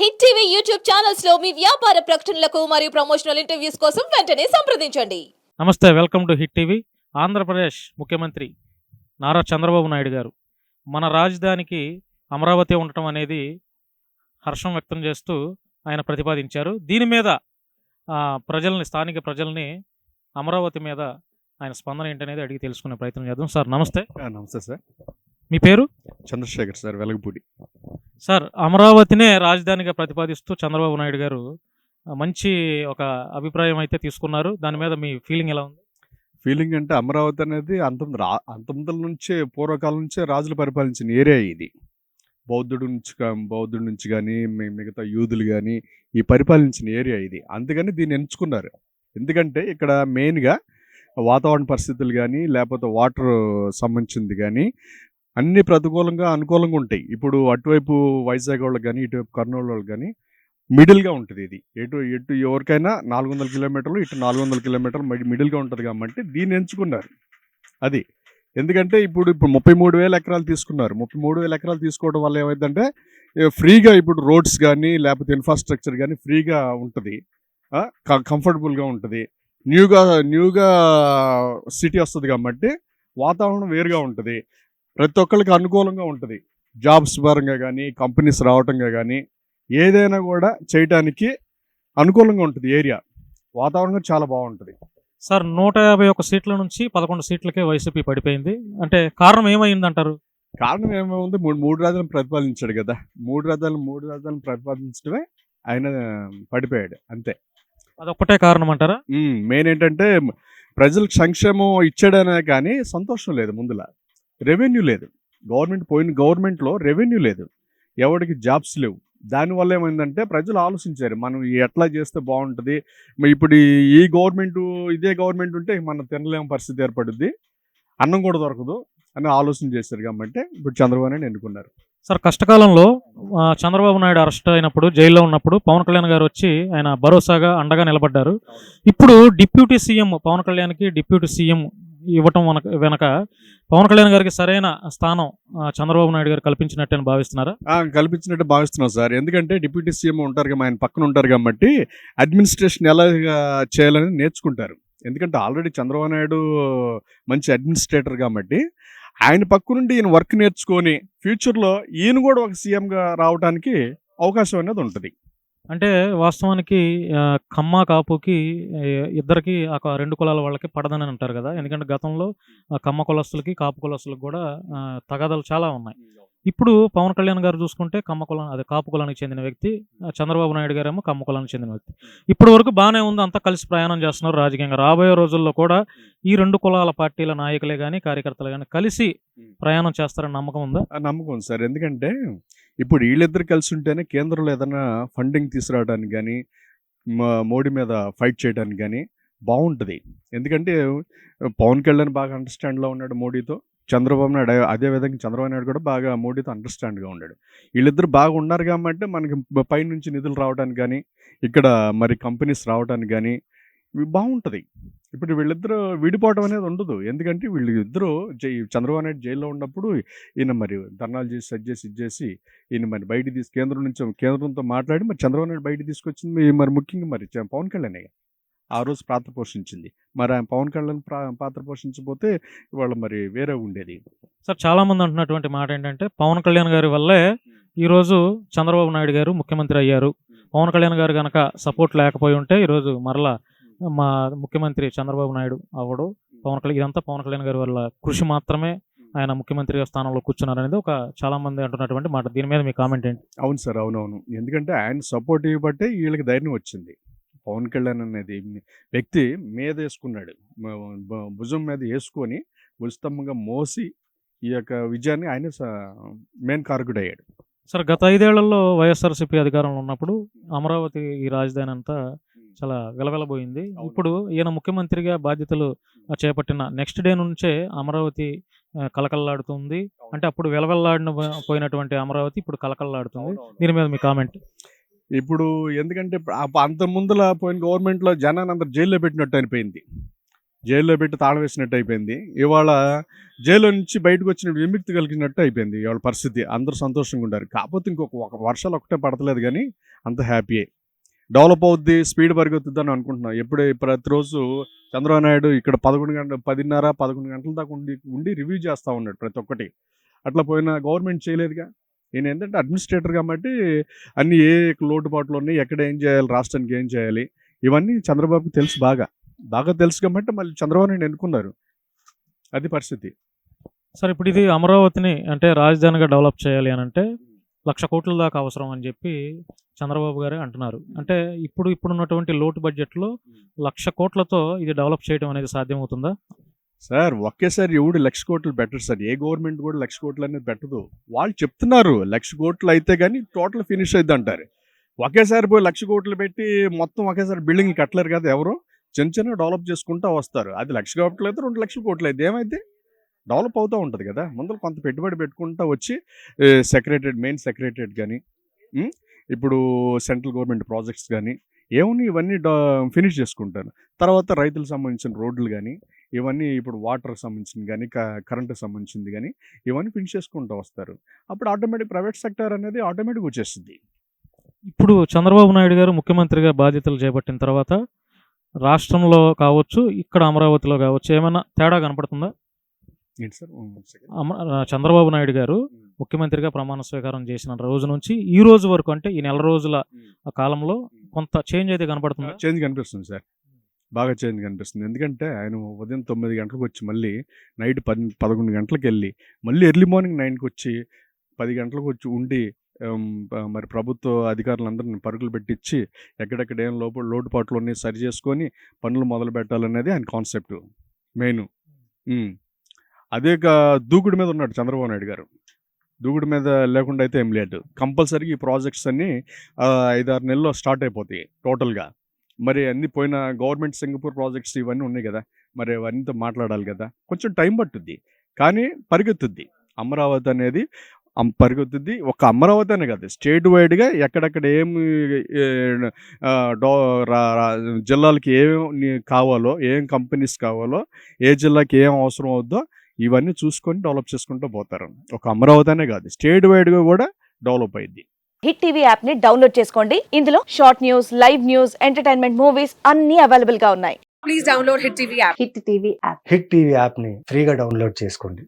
Hit TV YouTube ఛానల్స్లో మీ వ్యాపార ప్రకటనలకు మరియు ప్రమోషనల్ ఇంటర్వ్యూస్ కోసం వెంటనే సంప్రదించండి. నమస్తే welcome to Hit TV. Andhra Pradesh ముఖ్యమంత్రి నారా చంద్రబాబు నాయుడు గారు. మన రాజధానికి అమరావతి ఉండటం అనేది హర్షం వ్యక్తం చేస్తూ ఆయన ప్రతిపాదించారు. దీని మీద ఆ, ప్రజల్ని స్థానిక ప్రజల్ని అమరావతి మీద ఆయన స్పందన ఏంటనేది అడిగి తెలుసుకునే ప్రయత్నం చేద్దాం. సార్ నమస్తే. నమస్తే సార్. మీ పేరు? చంద్రశేఖర్ సార్ వెలగపూడి. సార్ అమరావతినే రాజధానిగా ప్రతిపాదిస్తూ చంద్రబాబు నాయుడు గారు మంచి ఒక అభిప్రాయం అయితే తీసుకున్నారు. దాని మీద మీ ఫీలింగ్ ఎలా ఉంది? ఫీలింగ్ అంటే అమరావతి అనేది అంతం రా అంతముదల నుంచే పూర్వకాలం నుంచే రాజులు పరిపాలించిన ఏరియా ఇది. బౌద్ధుడు నుంచి బౌద్ధుడి నుంచి కానీ మిగతా యూదులు కానీ ఈ పరిపాలించిన ఏరియా ఇది. అందుకని దీన్ని ఎంచుకున్నారు. ఎందుకంటే ఇక్కడ మెయిన్గా వాతావరణ పరిస్థితులు కానీ లేకపోతే వాటర్ సంబంధించింది కానీ అన్ని ప్రతికూలంగా అనుకూలంగా ఉంటాయి. ఇప్పుడు అటువైపు వైజాగ్ వాళ్ళకి కానీ ఇటువైపు కర్నూలు వాళ్ళకి కానీ మిడిల్గా ఉంటుంది ఇది. ఎటు ఎటు ఎవరికైనా నాలుగు వందల కిలోమీటర్లు ఇటు నాలుగు వందల కిలోమీటర్లు మిడిల్గా ఉంటుంది కాబట్టి దీన్ని ఎంచుకున్నారు. అది. ఎందుకంటే ఇప్పుడు ఇప్పుడు ముప్పై మూడు వేల ఎకరాలు తీసుకున్నారు. ముప్పై మూడు వేల ఎకరాలు తీసుకోవడం వల్ల ఏమైందంటే ఫ్రీగా ఇప్పుడు రోడ్స్ కానీ లేకపోతే ఇన్ఫ్రాస్ట్రక్చర్ కానీ ఫ్రీగా ఉంటుంది. కంఫర్టబుల్గా ఉంటుంది. న్యూగా న్యూగా సిటీ వస్తుంది కాబట్టి వాతావరణం వేరుగా ఉంటుంది. ప్రతి ఒక్కరికి అనుకూలంగా ఉంటుంది. జాబ్స్ పరంగా కానీ కంపెనీస్ రావటంగా కానీ ఏదైనా కూడా చేయటానికి అనుకూలంగా ఉంటుంది ఏరియా. వాతావరణం చాలా బాగుంటుంది. సార్ నూట యాభై ఒక్క సీట్ల నుంచి పదకొండు సీట్లకే వైసీపీ పడిపోయింది. అంటే కారణం ఏమైంది అంటారు కారణం ఏమేముంది మూడు మూడు రాజాలను ప్రతిపాదించాడు కదా. మూడు రాజాలు మూడు రాజాలను ప్రతిపాదించడమే ఆయన పడిపోయాడు. అంతే. అదొక్కటే కారణం అంటారా మెయిన్ ఏంటంటే ప్రజలకు సంక్షేమం ఇచ్చాడనే కానీ సంతోషం లేదు ముందులా. రెవెన్యూ లేదు. గవర్నమెంట్ పోయిన గవర్నమెంట్లో రెవెన్యూ లేదు. ఎవరికి జాబ్స్ లేవు. దానివల్ల ఏమైందంటే ప్రజలు ఆలోచించారు. మనం ఎట్లా చేస్తే బాగుంటుంది? ఇప్పుడు ఈ- గవర్నమెంట్ ఇదే గవర్నమెంట్ ఉంటే మనం తినలేని పరిస్థితి ఏర్పడుద్ది. అన్నం కూడా దొరకదు అని ఆలోచన చేశారు కాబట్టి ఇప్పుడు చంద్రబాబు నాయుడు ఎన్నుకున్నారు. సార్ కష్టకాలంలో చంద్రబాబు నాయుడు అరెస్ట్ అయినప్పుడు జైల్లో ఉన్నప్పుడు పవన్ కళ్యాణ్ గారు వచ్చి ఆయన భరోసాగా అండగా నిలబడ్డారు. ఇప్పుడు డిప్యూటీ సీఎం పవన్ కళ్యాణ్కి డిప్యూటీ సీఎం ఇవ్వటం వెనక వెనక పవన్ కళ్యాణ్ గారికి సరైన స్థానం చంద్రబాబు నాయుడు గారు కల్పించినట్టు అని భావిస్తున్నారా? కల్పించినట్టు భావిస్తున్నాం సార్. ఎందుకంటే డిప్యూటీ సీఎం ఉంటారు కదా ఆయన పక్కన ఉంటారు కాబట్టి అడ్మినిస్ట్రేషన్ ఎలా చేయాలని నేర్చుకుంటారు. ఎందుకంటే ఆల్రెడీ చంద్రబాబు నాయుడు మంచి అడ్మినిస్ట్రేటర్ కాబట్టి ఆయన పక్క నుండి ఈయన వర్క్ నేర్చుకొని ఫ్యూచర్లో ఈయన కూడా ఒక సీఎంగా రావడానికి అవకాశం అనేది ఉంటుంది. అంటే వాస్తవానికి కమ్మ కాపుకి ఇద్దరికి ఆ క- రెండు కులాల వాళ్ళకి పడదని అంటారు కదా. ఎందుకంటే గతంలో కమ్మ కులస్తులకి కాపు కులస్తులకు కూడా తగాదాలు చాలా ఉన్నాయి. ఇప్పుడు పవన్ కళ్యాణ్ గారు చూసుకుంటే కమ్మ కులం అదే కాపు కులానికి చెందిన వ్యక్తి చంద్రబాబు నాయుడు గారేమో కమ్మ కులానికి చెందిన వ్యక్తి. ఇప్పటి వరకు బాగానే ఉంది అంతా కలిసి ప్రయాణం చేస్తున్నారు రాజకీయంగా. రాబోయే రోజుల్లో కూడా ఈ రెండు కులాల పార్టీల నాయకులే కానీ కార్యకర్తలు కానీ కలిసి ప్రయాణం చేస్తారని నమ్మకం ఉందా? ఆ నమ్మకం ఉంది సార్. ఎందుకంటే ఇప్పుడు వీళ్ళిద్దరు కలిసి ఉంటేనే కేంద్రంలో ఏదైనా ఫండింగ్ తీసుకురావడానికి కానీ మోడీ మీద ఫైట్ చేయడానికి కానీ బాగుంటుంది ఎందుకంటే పవన్ కళ్యాణ్ బాగా అండర్స్టాండ్లో ఉన్నాడు మోడీతో. చంద్రబాబు నాయుడు అదే విధంగా చంద్రబాబు నాయుడు కూడా బాగా మోడీతో అండర్స్టాండ్గా ఉన్నాడు. వీళ్ళిద్దరు బాగా ఉన్నారు కాబట్టి మనకి పైనుంచి నిధులు రావడానికి కానీ ఇక్కడ మరి కంపెనీస్ రావడానికి కానీ ఇవి బాగుంటుంది ఇప్పుడు వీళ్ళిద్దరూ విడిపోవడం అనేది ఉండదు. ఎందుకంటే వీళ్ళు ఇద్దరు జై చంద్రబాబు నాయుడు జైల్లో ఉన్నప్పుడు ఈయన మరి ధర్నాలు చేసి సెట్ చేసి ఇది చేసి ఈయన మరి బయట తీసి కేంద్రం నుంచి కేంద్రంతో మాట్లాడి మరి చంద్రబాబు నాయుడు బయట తీసుకొచ్చింది మరి ముఖ్యంగా మరి పవన్ కళ్యాణ్ ఆ రోజు పాత్ర పోషించింది. మరి ఆయన పవన్ కళ్యాణ్ ప్రా- పాత్ర పోషించకపోతే ఇవాళ మరి వేరే ఉండేది. సార్ చాలా మంది అంటున్నటువంటి మాట ఏంటంటే పవన్ కళ్యాణ్ గారి వల్లే ఈరోజు చంద్రబాబు నాయుడు గారు ముఖ్యమంత్రి అయ్యారు. పవన్ కళ్యాణ్ గారు కనుక సపోర్ట్ లేకపోయి ఉంటే ఈరోజు మరలా మా ముఖ్యమంత్రి చంద్రబాబు నాయుడు అవడు పవన్ కళ్యాణ్ ఇదంతా పవన్ కళ్యాణ్ గారి వల్ల కృషి మాత్రమే ఆయన ముఖ్యమంత్రి స్థానంలో కూర్చున్నారు అనేది ఒక చాలా మంది అంటున్నటువంటి మాట. దీని మీద మీ కామెంట్ ఏంటి? అవును సార్ అవునవును. ఎందుకంటే ఆయన సపోర్ట్ ఇవ్వబట్టే వీళ్ళకి ధైర్యం వచ్చింది. పవన్ కళ్యాణ్ అనేది వ్యక్తి మీద వేసుకున్నాడు. భుజం మీద వేసుకొని ఉచితంగా మోసి ఈ యొక్క విజయాన్ని ఆయన మెయిన్ కారకుడయ్యాడు. సార్ గత ఐదేళ్ళలో వైఎస్ఆర్సీపీ అధికారంలో ఉన్నప్పుడు అమరావతి ఈ రాజధాని అంతా చాలా వెలవెలబోయింది. ఇప్పుడు ఈయన ముఖ్యమంత్రిగా బాధ్యతలు చేపట్టిన నెక్స్ట్ డే నుంచే అమరావతి కలకల్లాడుతుంది అంటే అప్పుడు వెలవెల్లాడిన పోయినటువంటి అమరావతి ఇప్పుడు కలకల్లాడుతుంది దీని మీద మీ కామెంట్? ఇప్పుడు ఎందుకంటే అంత ముందుల పోయిన గవర్నమెంట్లో జనాన్ని అందరు జైల్లో పెట్టినట్టు అనిపోయింది జైల్లో పెట్టి తాళం వేసినట్టు అయిపోయింది. ఇవాళ జైల్లో నుంచి బయటకు వచ్చిన విముక్తి కలిగినట్టు అయిపోయింది ఇవాళ పరిస్థితి. అందరూ సంతోషంగా ఉండారు. కాకపోతే ఇంకొక ఒక వర్షాలు ఒకటే పడతలేదు కానీ అంత హ్యాపీయే. డెవలప్ అవుద్ది స్పీడ్ పరిగెత్తుద్ది అని అనుకుంటున్నాం. ఎప్పుడు ప్రతిరోజు చంద్రబాబు నాయుడు ఇక్కడ పదకొండు గంటల పదిన్నర పదకొండు గంటల దాకా ఉండి ఉండి రివ్యూ చేస్తూ ఉన్నాడు ప్రతి ఒక్కటి. అట్లా పోయిన గవర్నమెంట్ చేయలేదుగా. నేను ఏంటంటే అడ్మినిస్ట్రేటర్ కాబట్టి అన్ని ఏ లోటుపాట్లు ఉన్నాయి ఎక్కడ ఏం చేయాలి రాష్ట్రానికి ఏం చేయాలి ఇవన్నీ చంద్రబాబుకి తెలుసు బాగా. బాగా తెలుసు కాబట్టి మళ్ళీ చంద్రబాబు నేను ఎన్నుకున్నారు. అది పరిస్థితి. సార్ ఇప్పుడు ఇది అమరావతిని అంటే రాజధానిగా డెవలప్ చేయాలి అని అంటే లక్ష కోట్ల దాకా అవసరం అని చెప్పి చంద్రబాబు గారే అంటున్నారు. అంటే ఇప్పుడు ఇప్పుడున్నటువంటి లోటు బడ్జెట్లో లక్ష కోట్లతో ఇది డెవలప్ చేయడం అనేది సాధ్యమవుతుందా? సార్ ఒకేసారి ఎవడు లక్ష కోట్లు బెటర్ సార్? ఏ గవర్నమెంట్ కూడా లక్ష కోట్లు అనేది పెట్టదు. వాళ్ళు చెప్తున్నారు లక్ష కోట్లు అయితే కానీ టోటల్ ఫినిష్ అయింది అంటారు ఒకేసారి పోయి లక్ష కోట్లు పెట్టి మొత్తం ఒకేసారి బిల్డింగ్ కట్టలేరు కదా ఎవరు? చిన్న చిన్న డెవలప్ చేసుకుంటూ వస్తారు. అది లక్ష కోట్లు అయితే రెండు లక్షల కోట్లు అయితే ఏమైతే డెవలప్ అవుతూ ఉంటుంది కదా! ముందు కొంత పెట్టుబడి పెట్టుకుంటూ వచ్చి సెక్రటరేట్ మెయిన్ సెక్రటరేట్ కానీ ఇప్పుడు సెంట్రల్ గవర్నమెంట్ ప్రాజెక్ట్స్ కానీ ఏమున్నాయి? ఇవన్నీ ఫినిష్ చేసుకుంటాను. తర్వాత రైతులకు సంబంధించిన రోడ్లు కానీ ఇవన్నీ ఇప్పుడు వాటర్ సంబంధించింది కానీ కరెంట్ సంబంధించింది కానీ ఇవన్నీ ఫినిష్ చేసుకుంటూ వస్తారు. అప్పుడు ఆటోమేటిక్ ప్రైవేట్ సెక్టర్ అనేది ఆటోమేటిక్ వచ్చేస్తుంది. ఇప్పుడు చంద్రబాబు నాయుడు గారు ముఖ్యమంత్రిగా బాధ్యతలు చేపట్టిన తర్వాత రాష్ట్రంలో కావచ్చు ఇక్కడ అమరావతిలో కావచ్చు ఏమైనా తేడా కనపడుతుందా? చంద్రబాబు నాయుడు గారు ముఖ్యమంత్రిగా ప్రమాణ స్వీకారం చేసిన రోజు నుంచి ఈ రోజు వరకు అంటే ఈ నెల రోజుల కాలంలో కొంత చేంజ్ అయితే కనపడుతుందా? చేంజ్ కనిపిస్తుంది సార్. బాగా చేంజ్ కనిపిస్తుంది. ఎందుకంటే ఆయన ఉదయం తొమ్మిది గంటలకు వచ్చి మళ్ళీ నైట్ పది పదకొండు గంటలకు వెళ్ళి మళ్ళీ ఎర్లీ మార్నింగ్ నైన్కి వచ్చి పది గంటలకు వచ్చి ఉండి మరి ప్రభుత్వ అధికారులందరిని పరుగులు పెట్టించి ఎక్కడెక్కడ ఏం లోపల లోటుపాట్లు ఉన్నాయి సరి చేసుకొని పనులు మొదలు పెట్టాలనేది ఆయన కాన్సెప్ట్ మెయిన్. అదే దూకుడు మీద ఉన్నాడు చంద్రబాబు నాయుడు గారు. దూకుడు మీద లేకుండా అయితే ఏం లేదు. కంపల్సరీగా ఈ ప్రాజెక్ట్స్ అన్నీ ఐదారు నెలల్లో స్టార్ట్ అయిపోతాయి టోటల్గా మరి అన్ని పోయిన గవర్నమెంట్ సింగపూర్ ప్రాజెక్ట్స్ ఇవన్నీ ఉన్నాయి కదా మరి అవన్నీతో మాట్లాడాలి కదా. కొంచెం టైం పట్టుద్ది. కానీ పరిగెత్తుద్ది. అమరావతి అనేది పరిగెత్తుద్ది. ఒక అమరావతి అనే కాదు స్టేట్ వైడ్గా ఎక్కడెక్కడ ఏం డో రా- జిల్లాలకి ఏమేమి కావాలో ఏం కంపెనీస్ కావాలో ఏ జిల్లాకి ఏం అవసరం అవుద్దో ఇవన్నీ చూసుకొని డెవలప్ చేసుకుంటూ పోతారు ఒక అమరావతి అనే కాదు స్టేట్ వైడ్గా కూడా డెవలప్ అయింది హిట్ టీవీ యాప్ని డౌన్లోడ్ చేసుకోండి. ఇందులో short news live news entertainment movies అన్ని అవైలబుల్గా ఉన్నాయి. please download Hit TV app. Hit TV app. Hit TV యాప్ని ఫ్రీగా డౌన్లోడ్ చేసుకోండి.